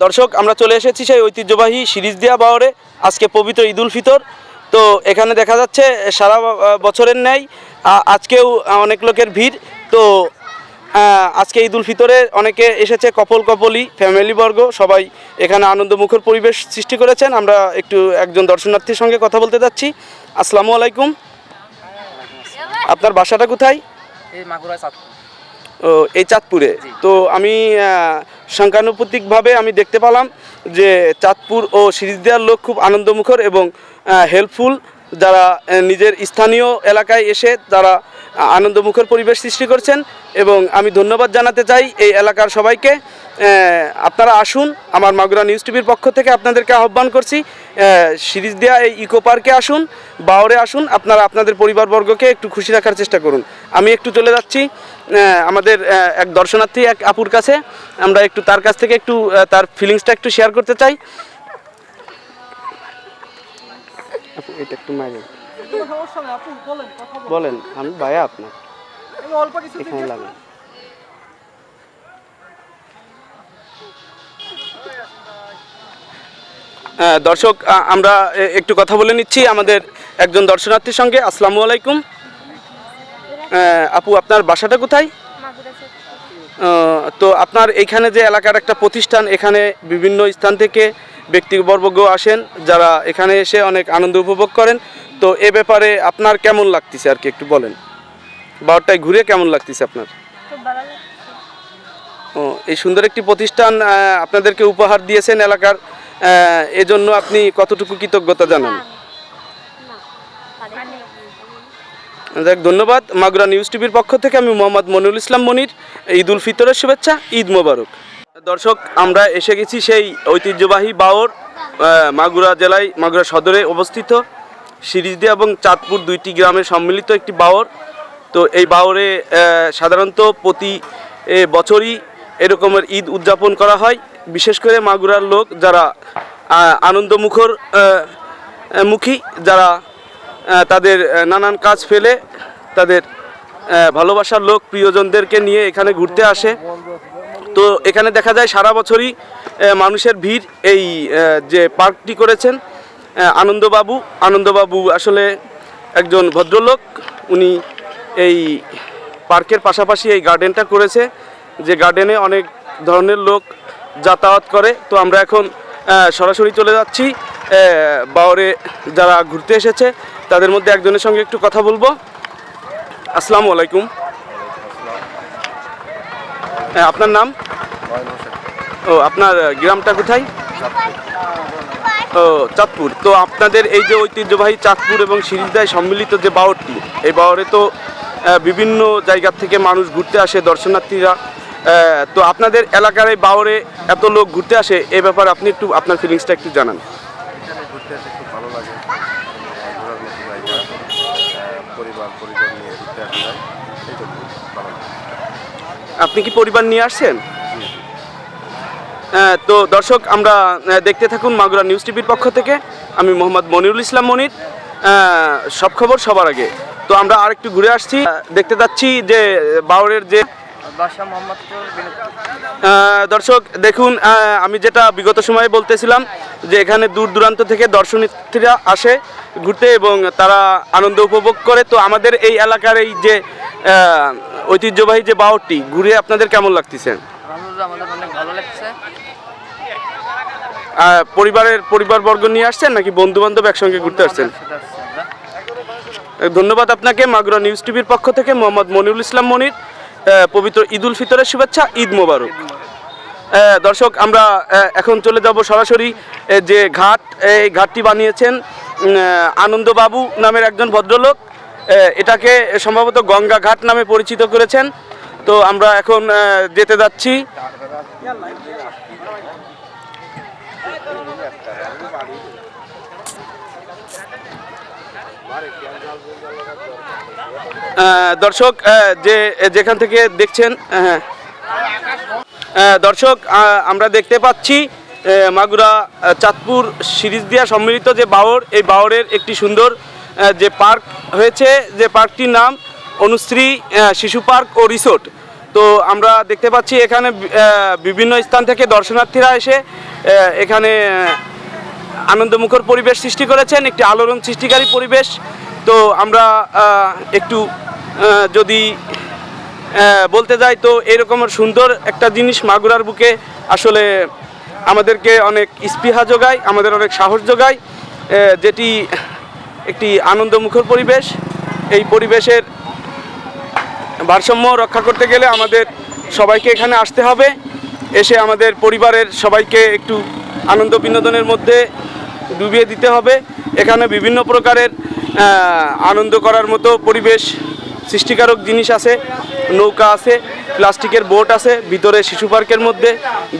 দর্শক, আমরা চলে এসেছি সেই ঐতিহ্যবাহী সিরিজ দিয়া বাওরে, আজকে পবিত্র ঈদুল ফিতর। তো এখানে দেখা যাচ্ছে, সারা বছরের ন্যায় আজকেও অনেক লোকের ভিড়। তো আজকে ঈদুল ফিতরে অনেকে এসেছে কপল কপলি ফ্যামিলিবর্গ সবাই এখানে আনন্দমুখর পরিবেশ সৃষ্টি করেছেন। আমরা একটু একজন দর্শনার্থীর সঙ্গে কথা বলতে যাচ্ছি। আসসালামু আলাইকুম। আপনার বাসাটা কোথায়? এই ও এই চাঁদপুরে। তো আমি সংখ্যানুপাতিকভাবে আমি দেখতে পেলাম যে চাঁদপুর ও সিরিজদিয়ার লোক খুব আনন্দমুখর এবং হেল্পফুল যারা নিজের স্থানীয় এলাকায় এসে তারা আনন্দমুখর পরিবেশ সৃষ্টি করছেন এবং আমি ধন্যবাদ জানাতে চাই এই এলাকার সবাইকে। আপনারা আসুন আমার মাগুরা নিউজ টিভির পক্ষ থেকে আপনাদেরকে আহ্বান করছি। সিরিজ দেওয়া এই ইকো পার্কে আসুন বাওরে আসুন আপনারা আপনাদের পরিবারবর্গকে একটু খুশি রাখার চেষ্টা করুন। আমি একটু চলে যাচ্ছি। আমাদের এক দর্শনার্থী এক আপুর কাছে। আমরা একটু তার কাছ থেকে একটু তার ফিলিংসটা একটু শেয়ার করতে চাই। এটা একটু মাইলেন বলেন আমি ভাইয়া আপনার। এখানে লাগেন। দর্শক আমরা একটু কথা বলে নিচ্ছি আমাদের একজন দর্শনার্থীর সঙ্গে। আসসালামু আলাইকুম। আপু আপনার বাসাটা কোথায়? তো আপনার এইখানে যে এলাকার একটা প্রতিষ্ঠান এখানে বিভিন্ন স্থান থেকে ব্যক্তিবর্গ আসেন যারা এখানে এসে অনেক আনন্দ উপভোগ করেন। তো এ ব্যাপারে আপনার কেমন লাগতেছে আর কি একটু বলেন। বারোটায় ঘুরে কেমন লাগতেছে আপনার? ও এই সুন্দর একটি প্রতিষ্ঠান আপনাদেরকে উপহার দিয়েছেন এলাকার। এজন্য আপনি কতটুকু কৃতজ্ঞতা জানান না পারি যাক ধন্যবাদ। মাগুরা নিউজ টিভির পক্ষ থেকে আমি মোহাম্মদ মনিরুল ইসলাম মনির। ঈদ উল ফিতরের শুভেচ্ছা, ঈদ মোবারক। দর্শক, আমরা এসে গেছি সেই ঐতিহ্যবাহী বাওর মাগুরা জেলায়, মাগুরা সদরে অবস্থিত। সিরিজদি এবং চাঁদপুর দুইটি গ্রামে সম্মিলিত একটি বাওর। তো এই বাওরে সাধারণত প্রতি বছরই এরকমের ঈদ উদযাপন করা হয়। বিশেষ করে মাগুরার লোক যারা আনন্দমুখর মুখী, যারা তাদের নানান কাজ ফেলে তাদের ভালোবাসার লোক প্রিয়জনদেরকে নিয়ে এখানে ঘুরতে আসে। তো এখানে দেখা যায় সারা বছরই মানুষের ভিড় এই যে পার্কটি করেছেন আনন্দবাবু। আনন্দবাবু আসলে একজন ভদ্রলোক, উনি এই পার্কের পাশাপাশি এই গার্ডেনটা করেছে, যে গার্ডেনে অনেক ধরনের লোক যাতায়াত করে। তো আমরা এখন সরাসরি চলে যাচ্ছি বাওরে যারা ঘুরতে এসেছে তাদের মধ্যে একজনের সঙ্গে একটু কথা বলব। আসসালামু আলাইকুম। হ্যাঁ আপনার নাম? ও, আপনার গ্রামটা কোথায়? ও, চাঁদপুর। তো আপনাদের এই যে ঐতিহ্যবাহী চাঁদপুর এবং সিরিজদায় সম্মিলিত যে বাওরটি এই বাওরে তো বিভিন্ন জায়গা থেকে মানুষ ঘুরতে আসে, দর্শনার্থীরা তো আপনাদের এলাকার এই বাওরে এত লোক ঘুরতে আসে, এ ব্যাপারে আপনি একটু, আপনার ফিলিংসটা একটু জানান এখানে ঘুরতে আসতে খুব ভালো লাগে ঘোরার মতো জায়গা আহ, পরিবার পরিজন নিয়ে ঘুরতে আসা যায় এই জন্য ভালো লাগে আপনি কি পরিবার নিয়ে আসছেন? হ্যাঁ, তো দর্শক আমরা দেখতে থাকুন মাগুরা নিউজ টিভির পক্ষ থেকে। আমি মোহাম্মদ মনিরুল ইসলাম মনির। সব খবর সবার আগে। তো আমরা আর একটু ঘুরে আসছি। দেখতে যাচ্ছি যে বাউরের যে দর্শক দেখুন আমি যেটা বিগত সময়ে বলতেছিলাম যে এখানে দূর দূরান্ত থেকে দর্শনার্থীরা আসে ঘুরতে এবং তারা আনন্দ উপভোগ করে। তো আমাদের এই এলাকার এই যে ঐতিহ্যবাহী যে বাউরটি ঘুরে আপনাদের কেমন লাগতেছে? আমাদের অনেক ভালো লাগছে। পরিবারের পরিবারবর্গ নিয়ে আসছেন নাকি বন্ধু বান্ধব একসঙ্গে ঘুরতে আসছেন। ধন্যবাদ আপনাকে। মাগুরা নিউজ টিভির পক্ষ থেকে মোহাম্মদ মনিরুল ইসলাম মনির পবিত্র ঈদ উল ফিতরের শুভেচ্ছা ঈদ মোবারক। দর্শক আমরা এখন চলে যাব সরাসরি যে ঘাট এই ঘাটটি বানিয়েছেন আনন্দবাবু নামের একজন ভদ্রলোক। এটাকে সম্ভবত গঙ্গা ঘাট নামে পরিচিত করেছেন। তো আমরা এখন যেতে যাচ্ছি। দর্শক যে যেখান থেকে দেখছেন হ্যাঁ। দর্শক আমরা দেখতে পাচ্ছি মাগুরা চাঁদপুর সিরিজ দিয়া সম্মিলিত যে বাওর, এই বাওরের একটি সুন্দর যে পার্ক হয়েছে, যে পার্কটির নাম অনুশ্রী শিশু পার্ক ও রিসোর্ট। তো আমরা দেখতে পাচ্ছি এখানে বিভিন্ন স্থান থেকে দর্শনার্থীরা এসে এখানে আনন্দমুখর পরিবেশ সৃষ্টি করেছেন, একটি আলোড়ন সৃষ্টিকারী পরিবেশ। তো আমরা একটু যদি বলতে যাই, তো এরকমের সুন্দর একটা জিনিস মাগুরার বুকে আসলে আমাদেরকে অনেক স্পৃহা যোগায়, আমাদের অনেক সাহস যোগায় যেটি একটি আনন্দমুখর পরিবেশ। এই পরিবেশের ভারসাম্য রক্ষা করতে গেলে আমাদের সবাইকে এখানে আসতে হবে। এসে আমাদের পরিবারের সবাইকে একটু আনন্দ বিনোদনের মধ্যে ডুবিয়ে দিতে হবে। এখানে বিভিন্ন প্রকারের আনন্দ করার মতো পরিবেশ সৃষ্টিকারক জিনিস আছে। নৌকা আছে, প্লাস্টিকের বোট আছে, ভিতরে শিশু পার্কের মধ্যে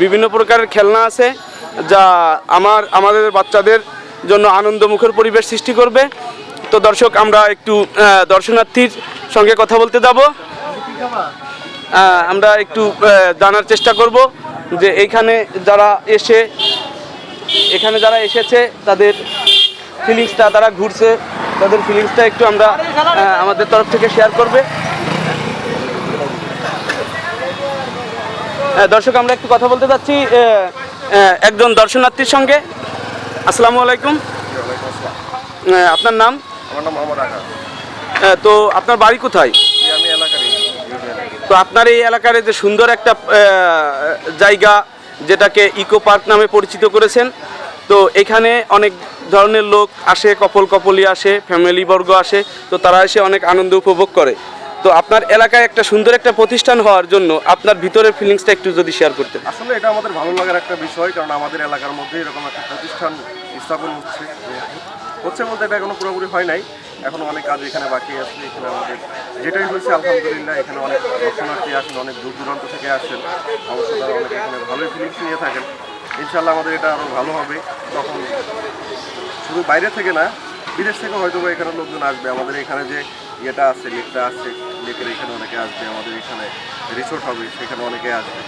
বিভিন্ন প্রকারের খেলনা আছে, যা আমার, আমাদের বাচ্চাদের জন্য আনন্দমুখর পরিবেশ সৃষ্টি করবে। তো দর্শক, আমরা একটু দর্শনার্থীর সঙ্গে কথা বলতে যাব। আমরা একটু জানার চেষ্টা করব যে এইখানে যারা এসে, এখানে যারা এসেছে, তাদের ফিলিংসটা তারা ঘুরছে। তাদের ফিলিংসটা একটু আমরা আমাদের তরফ থেকে শেয়ার করবে। দর্শক, আমরা একটু কথা বলতে চাচ্ছি একজন দর্শনার্থীর সঙ্গে। আসসালামু আলাইকুম। আপনার নাম? আমার নাম মোহাম্মদ আহ, তো আপনার বাড়ি কোথায়? আমি এলাকারই তো আপনার এই এলাকার যে সুন্দর একটা জায়গা যেটাকে ইকো পার্ক নামে পরিচিত করেছেন তো এখানে অনেক ধরনের লোক আসে কপল কপলি আসে ফ্যামিলি বর্গ আসে তো তারা এসে অনেক আনন্দ উপভোগ করে। তো আপনার এলাকায় একটা সুন্দর একটা প্রতিষ্ঠান হওয়ার জন্য আপনার ভিতরের ফিলিংসটা একটু যদি শেয়ার করতেন। আসলে এটা আমাদের ভালো লাগার একটা বিষয় কারণ আমাদের এলাকার মধ্যে এরকম একটা প্রতিষ্ঠান স্থাপন হচ্ছে। হচ্ছে বলতে এটা এখনও পুরোপুরি হয় নাই। এখনও অনেক কাজ এখানে বাকি আছে এখানে আমাদের যেটাই হয়েছে আলহামদুলিল্লাহ এখানে অনেক দর্শনার্থী আসেন অনেক দূর দূরান্ত থেকে আসেন। অবশ্য তারা অনেক এখানে ভালোই ফিলিংস নিয়ে থাকেন। ইনশাল্লাহ আমাদের এটা আরও ভালো হবে। তখন শুধু বাইরে থেকে না বিদেশ থেকে হয়তো বা এখানে লোকজন আসবে। আমাদের এখানে যে ইয়েটা আছে লেকটা আছে লেকের এখানে অনেকে আসবে আমাদের এখানে রিসোর্ট হবে সেখানে অনেকে আসবে।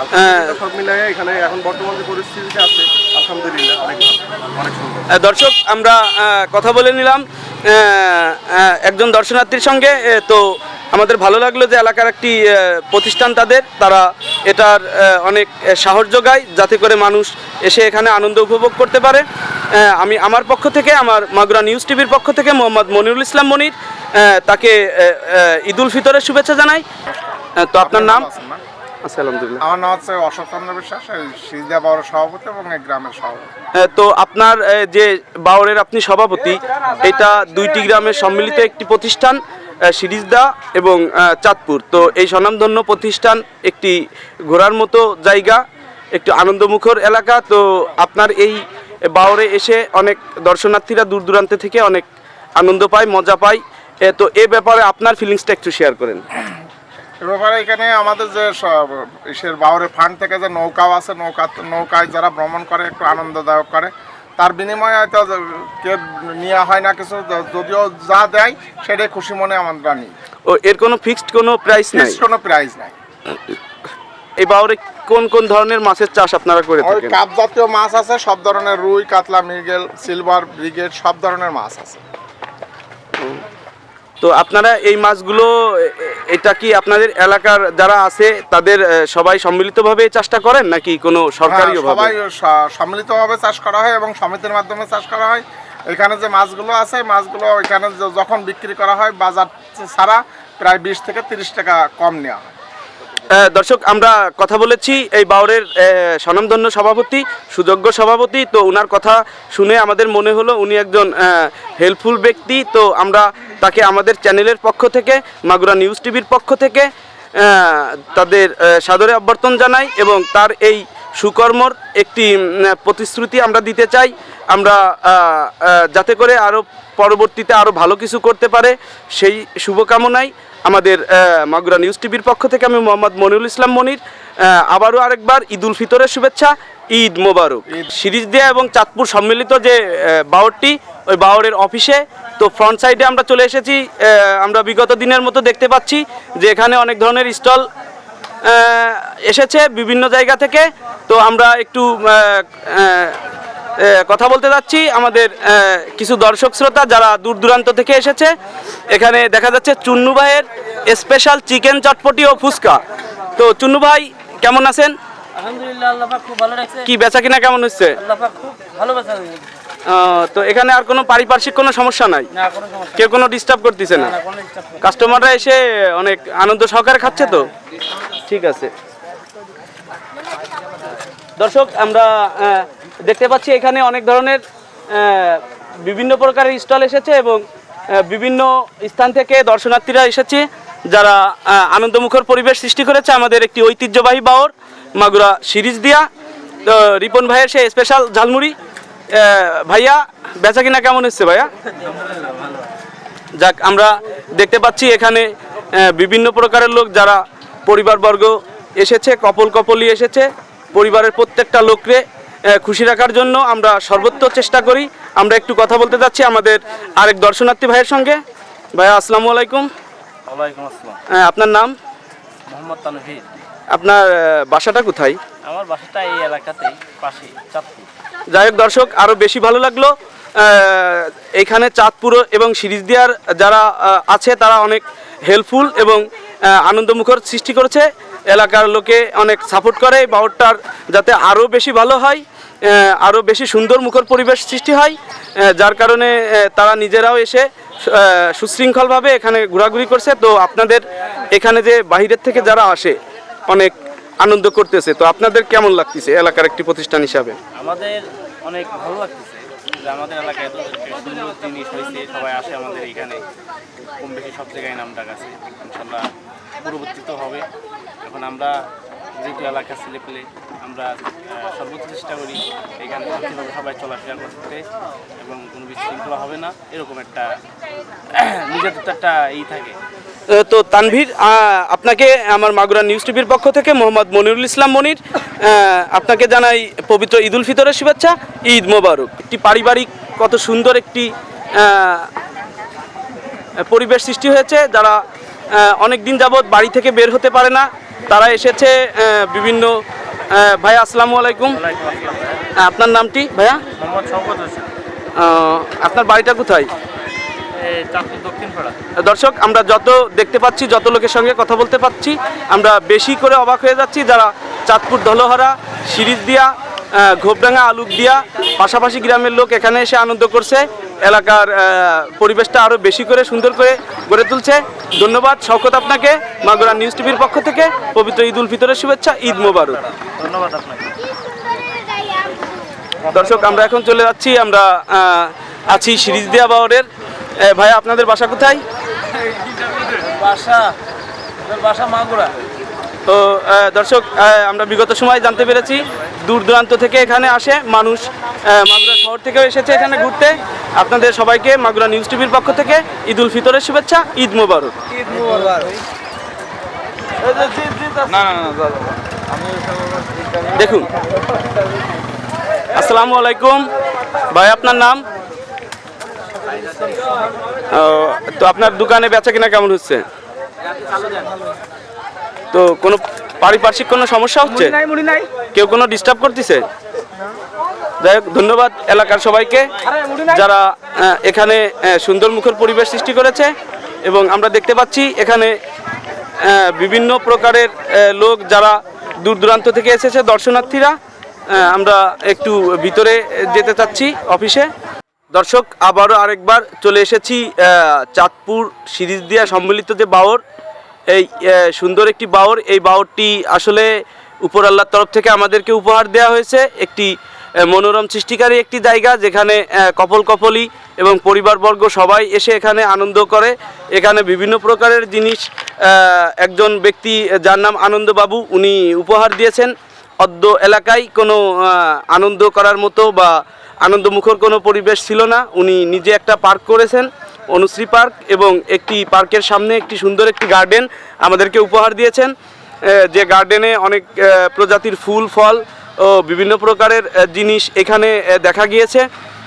আলহামদুলিল্লাহ, সব মিলিয়ে এখানে এখন বর্তমান যে পরিস্থিতিতে আছে আলহামদুলিল্লাহ অনেক অনেক সুন্দর। দর্শক আমরা কথা বলে নিলাম। একজন দর্শনার্থীর সঙ্গে তো আমাদের ভালো লাগল যে এলাকার একটি প্রতিষ্ঠান তাদের। তারা এটার অনেক সাহস যোগায় যাতে করে মানুষ এসে এখানে আনন্দ উপভোগ করতে পারে। আমি আমার পক্ষ থেকে আমার মাগুরা নিউজ টিভির পক্ষ থেকে মোহাম্মদ মনিরুল ইসলাম মনির তাকে ঈদুল ফিতরের শুভেচ্ছা জানাই। তো আপনার নাম? আচ্ছা আলহামদুলিল্লাহ। আমার নাম হচ্ছে অশোক চন্দ্র বিশ্বাস সিজদা বড় সভাপতি এবং এই গ্রামের সভাপতি। তো আপনার যে বাউরের আপনি সভাপতি এটা দুইটি গ্রামের সম্মিলিত একটি প্রতিষ্ঠান সিরিজদা এবং চাঁদপুর। তো এই স্বনামধন্য প্রতিষ্ঠান একটি ঘোরার মতো জায়গা একটু আনন্দমুখর এলাকা। তো আপনার এই বাউরে এসে অনেক দর্শনার্থীরা দূর দূরান্ত থেকে অনেক আনন্দ পায় মজা পায়। তো এ ব্যাপারে আপনার ফিলিংসটা একটু শেয়ার করেন। ব্যাপারে এখানে আমাদের যে সব ইসের বাউরের ফান্ড থেকে যে নৌকাও আছে নৌকা নৌকায় যারা ভ্রমণ করে একটু আনন্দদায়ক করে তার বিনিময়ে হয়তো কে নেওয়া হয় না কিছু যদিও যা দেয় সেটাই খুশি মনে আমরা নিই ও এর কোনো ফিক্সড কোনো প্রাইস নাই? কোনো প্রাইজ নাই। এই বাউরে কোন কোন ধরনের মাছের চাষ আপনারা করে ওই থাকেন? কাপ জাতীয় মাছ আছে সব ধরনের রুই কাতলা মৃগেল সিলভার ব্রিগেড সব ধরনের মাছ আছে। তো আপনারা এই মাছগুলো এটা কি আপনাদের এলাকার যারা আছে তাদের সবাই সম্মিলিতভাবে চাষটা করেন নাকি কোনো সরকারি সরকারিও সবাই সম্মিলিতভাবে চাষ করা হয় এবং সমিতির মাধ্যমে চাষ করা হয়। এখানে যে মাছগুলো আছে মাছগুলো এখানে যখন বিক্রি করা হয় বাজার ছাড়া প্রায় বিশ থেকে তিরিশ টাকা কম নেওয়া হয়। দর্শক আমরা কথা বলেছি এই বাউরের স্বনামধন্য সভাপতি সুযোগ্য সভাপতি। তো ওনার কথা শুনে আমাদের মনে হলো উনি একজন হেল্পফুল ব্যক্তি। তো আমরা তাকে আমাদের চ্যানেলের পক্ষ থেকে, মাগুরা নিউজ টিভির পক্ষ থেকে তাদের সাদরে অভ্যর্থন জানাই এবং তার এই সুকর্মর একটি প্রতিশ্রুতি আমরা দিতে চাই। আমরা যাতে করে আরও পরবর্তীতে আরও ভালো কিছু করতে পারে, সেই শুভকামনাই আমাদের মাগুরা নিউজ টিভির পক্ষ থেকে আমি মোহাম্মদ মনিরুল ইসলাম মনির। আবারও আরেকবার ঈদ উল ফিতরের শুভেচ্ছা। ঈদ মোবারক। সিরিজ দেয়া এবং চাঁদপুর সম্মিলিত যে আহ, বাওরটি ওই বাওরের অফিসে তো ফ্রন্ট সাইডে আমরা চলে এসেছি আমরা বিগত দিনের মতো দেখতে পাচ্ছি যে এখানে অনেক ধরনের স্টল এসেছে বিভিন্ন জায়গা থেকে। তো আমরা একটু কথা বলতে যাচ্ছি। আমাদের কিছু দর্শক শ্রোতা যারা দূর দূরান্ত থেকে এসেছে এখানে দেখা যাচ্ছে চুন্নু ভাইয়ের স্পেশাল চিকেন চটপটি ও ফুচকা। তো চুন্নু ভাই কেমন আছেন? আলহামদুলিল্লাহ আল্লাহ পাক খুব ভালো রাখছে। কি বেচা কিনা কেমন হচ্ছে? আল্লাহ পাক খুব ভালো বেচা আহ, তো এখানে আর কোনো পারিপার্শ্বিক কোনো সমস্যা নাই? কেউ কোনো ডিস্টার্ব করতেছে না? কাস্টমাররা এসে অনেক আনন্দ সহকারে খাচ্ছে তো? ঠিক আছে। দর্শক আমরা দেখতে পাচ্ছি এখানে অনেক ধরনের বিভিন্ন প্রকারের স্টল এসেছে এবং বিভিন্ন স্থান থেকে দর্শনার্থীরা এসেছে যারা আনন্দমুখর পরিবেশ সৃষ্টি করেছে আমাদের একটি ঐতিহ্যবাহী বাওর। মাগুরা সিরিজ দিয়া। তো রিপন ভাইয়ের সে স্পেশাল ঝালমুড়ি ভাইয়া বেচা কিনা কেমন হচ্ছে ভাইয়া? যাক আমরা দেখতে পাচ্ছি এখানে বিভিন্ন প্রকারের লোক যারা পরিবারবর্গ এসেছে কপল কপলি এসেছে পরিবারের প্রত্যেকটা লোককে খুশি রাখার জন্য আমরা সর্বোচ্চ চেষ্টা করি। আমরা একটু কথা বলতে যাচ্ছি আমাদের আরেক দর্শনার্থী ভাইয়ের সঙ্গে। ভাইয়া আসসালামু আলাইকুম। আপনার নাম? মোহাম্মদ তানভীর। আপনার বাসাটা কোথায়? আমার বাসাটা এই এলাকাতেই পাশে চাঁদপুর। যাই হোক দর্শক আরও বেশি ভালো লাগল। এখানে চাঁদপুর এবং সিরিজ দেওয়ার যারা আছে তারা অনেক হেল্পফুল এবং আনন্দমুখর সৃষ্টি করেছে। এলাকার লোকে অনেক সাপোর্ট করে বাউরটার যাতে আরও বেশি ভালো হয় আরও বেশি সুন্দর মুখর পরিবেশ সৃষ্টি হয় যার কারণে তারা নিজেরাও এসে সুশৃঙ্খলভাবে এখানে ঘোরাঘুরি করছে। তো আপনাদের এখানে যে বাহিরের থেকে যারা আসে অনেক আনন্দ করতেছে। তো আপনাদের কেমন লাগতেছে এলাকার একটি প্রতিষ্ঠান হিসাবে? আমাদের অনেক ভালো লাগতেছে যে আমাদের এলাকায় হয়েছে, সবাই আসে আমাদের এখানে। কম বেশি সব জায়গায় নাম ডাক আছে। হবে। এখন আমরা ছেলেপেলে আমরা চেষ্টা করি সবাই চলাফেরা করতে এবং কোনো বিশৃঙ্খলা হবে না। এরকম একটা নিজেদের তো একটা ই থাকে। তো তানভীর আপনাকে আমার মাগুরা নিউজ টিভির পক্ষ থেকে মোহাম্মদ মনিরুল ইসলাম মনির আপনাকে জানাই পবিত্র ঈদ উল ফিতরের শুভেচ্ছা ঈদ মোবারক। একটি পারিবারিক কত সুন্দর একটি পরিবেশ সৃষ্টি হয়েছে যারা অনেক দিন যাবৎ বাড়ি থেকে বের হতে পারে না তারা এসেছে বিভিন্ন ভাইয়া আসসালামু আলাইকুম। আপনার নামটি ভাইয়া? আপনার বাড়িটা কোথায়? দর্শক আমরা যত দেখতে পাচ্ছি যত লোকের সঙ্গে কথা বলতে পাচ্ছি আমরা বেশি করে অবাক হয়ে যাচ্ছি যারা চাঁদপুর ধলোহরা সিরিজ দিয়া ঘোপডাঙ্গা আলুক দিয়া পাশাপাশি গ্রামের লোক এখানে এসে আনন্দ করছে। এলাকার পরিবেশটা আরও বেশি করে সুন্দর করে গড়ে তুলছে। ধন্যবাদ শওকত আপনাকে মাগুরা নিউজ টিভির পক্ষ থেকে পবিত্র ঈদ উল ফিতরের শুভেচ্ছা ঈদ মোবারক। ধন্যবাদ আপনাকে। দর্শক আমরা এখন চলে যাচ্ছি আমরা আছি সিরিজ দিয়া বাওয়ারের ভাই আপনাদের বাসা কোথায়? বাসা বাসা মাগুরা। তো দর্শক আমরা বিগত সময় জানতে পেরেছি দূর দূরান্ত থেকে এখানে আসে মানুষ মাগুরা শহর থেকেও এসেছে এখানে ঘুরতে। আপনাদের সবাইকে মাগুরা নিউজ টিভির পক্ষ থেকে ঈদ উল ফিতরের শুভেচ্ছা ঈদ মোবারক। দেখুন। আসসালামু আলাইকুম। ভাই আপনার নাম? তো আপনার দোকানে বেচা কিনা কেমন হচ্ছে? তো কোনো পারিপার্শ্বিক কোনো সমস্যা হচ্ছে? কেউ কোনো ডিস্টার্ব করতেছে? যাই হোক ধন্যবাদ এলাকার সবাইকে। যারা এখানে সুন্দর মুখর পরিবেশ সৃষ্টি করেছে এবং আমরা দেখতে পাচ্ছি এখানে বিভিন্ন প্রকারের লোক যারা দূর দূরান্ত থেকে এসেছে দর্শনার্থীরা আহ, আমরা একটু ভিতরে যেতে চাচ্ছি অফিসে। দর্শক, আবারও আরেকবার চলে এসেছি চাঁদপুর সিরিজ দিয়া সম্মিলিত যে বাওর এই সুন্দর একটি বাওর এই বাওরটি আসলে উপর আল্লাহর তরফ থেকে আমাদেরকে উপহার দেওয়া হয়েছে। একটি মনোরম সৃষ্টিকারী একটি জায়গা যেখানে কপল কপলি এবং পরিবারবর্গ সবাই এসে এখানে আনন্দ করে। এখানে বিভিন্ন প্রকারের জিনিস একজন ব্যক্তি, যার নাম আনন্দবাবু, উনি উপহার দিয়েছেন। অদ্য এলাকায় কোনো আনন্দ করার মতো বা আনন্দমুখর কোনো পরিবেশ ছিল না। উনি নিজে একটা পার্ক করেছেন, অনুশ্রী পার্ক এবং একটি পার্কের সামনে একটি সুন্দর একটি গার্ডেন আমাদেরকে উপহার দিয়েছেন। যে গার্ডেনে অনেক প্রজাতির ফুল, ফল ও বিভিন্ন প্রকারের জিনিস এখানে দেখা গিয়েছে।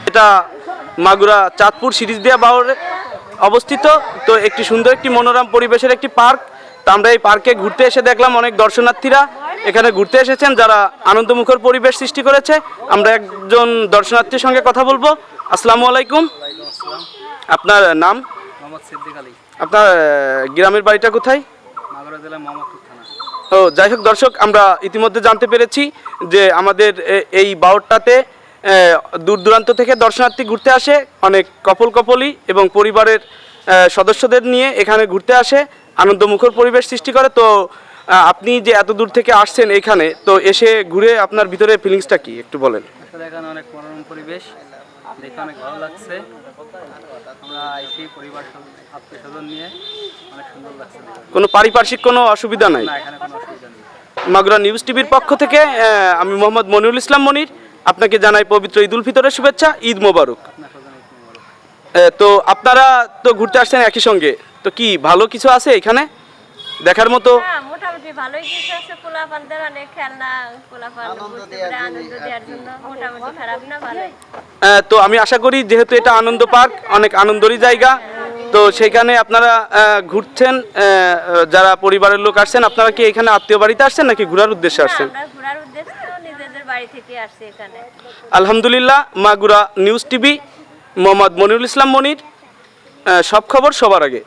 এটা মাগুরা চাঁদপুর সিরিজ দেওয়া বাউরে অবস্থিত। তো একটি সুন্দর একটি মনোরম পরিবেশের একটি পার্ক। তা আমরা এই পার্কে ঘুরতে এসে দেখলাম অনেক দর্শনার্থীরা। এখানে ঘুরতে এসেছেন যারা আনন্দমুখর পরিবেশ সৃষ্টি করেছে। আমরা একজন দর্শনার্থীর সঙ্গে কথা বলব। আসসালামু আলাইকুম। আপনার নাম? আপনার গ্রামের বাড়িটা কোথায়? ও যাই হোক দর্শক আমরা ইতিমধ্যে জানতে পেরেছি যে আমাদের এই বাউরটাতে দূর দূরান্ত থেকে দর্শনার্থী ঘুরতে আসে অনেক কপল কপলি এবং পরিবারের সদস্যদের নিয়ে এখানে ঘুরতে আসে আনন্দমুখর পরিবেশ সৃষ্টি করে। তো আপনি যে এত দূর থেকে আসছেন এখানে তো এসে ঘুরে আপনার ভিতরে ফিলিংসটা কি? একটু বলেন। আসলে এখানে অনেক মনোরম পরিবেশ। দেখে অনেক ভালো লাগছে। আমরা আইসি পরিবার আত্মীয় স্বজন নিয়ে। অনেক সুন্দর লাগছে কোনো পারিপার্শ্বিক কোনো অসুবিধা নাই? না এখানে কোনো অসুবিধা নেই। মাগুরা নিউজ টিভির পক্ষ থেকে আমি মোহাম্মদ মনিরুল ইসলাম মনির। আপনাকে জানাই পবিত্র ঈদ উল ফিতরের শুভেচ্ছা ঈদ মোবারক। তো আপনারা তো ঘুরতে আসছেন একই সঙ্গে। তো কি ভালো কিছু আছে এখানে? দেখার মতো? হ্যাঁ ভালোই কিছু আছে পোলাপানদের অনেক খেলনা পোলাপান আনন্দ দেওয়ার জন্য মোটামুটি খারাপ না আহ, তো আমি আশা করি যেহেতু এটা আনন্দ পার্ক অনেক আনন্দেরই জায়গা তো সেখানে আপনারা ঘুরছেন যারা পরিবারের লোক আসছেন আপনারা কি এখানে আত্মীয় বাড়িতে আসছেন নাকি ঘোরার উদ্দেশ্যে আসছেন? আমরা ঘোরার উদ্দেশ্য নিজেদের বাড়ি থেকে আসছি এখানে। আলহামদুলিল্লাহ মাগুরা নিউজ টিভি মোহাম্মদ মনিরুল ইসলাম মনির সব খবর সবার আগে।